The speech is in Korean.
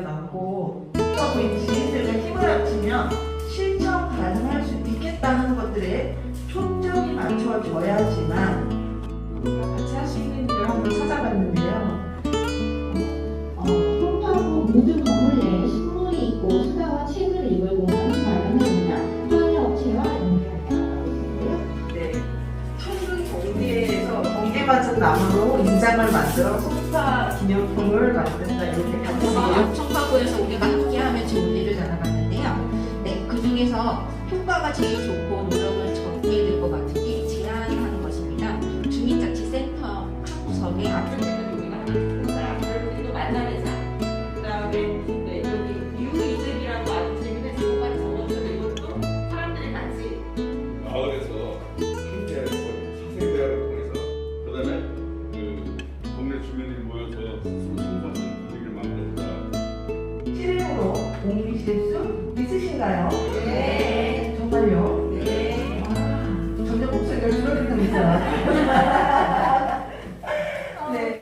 얘기가 나오고 하고 지인들과 힘을 합치면 실천 가능할 수 있겠다는 것들에 초점이 맞춰져야지만 같이 할 수 있는 일을 한번 찾아봤는데요. 어, 통하고 모든 건물에 식물이 있고 수다와 책을 읽을 공간을 마련합니다. 화해업체와 맞은 나무로 인장을 만들어 소파 기념품을 만든다 이렇게 아, 같이 어, 청파구에서 우리가 함께 하면 좋은 일을 알아봤는데요. 네, 그 중에서 효과가 제일 좋고 노력을 적게 들것 같은 게 제안하는 것입니다. 주민자치센터 한 구석에 앞으 수 있으신가요? 네. 정말요? 네. 아, 점점 목소리가 줄어들고 있어요.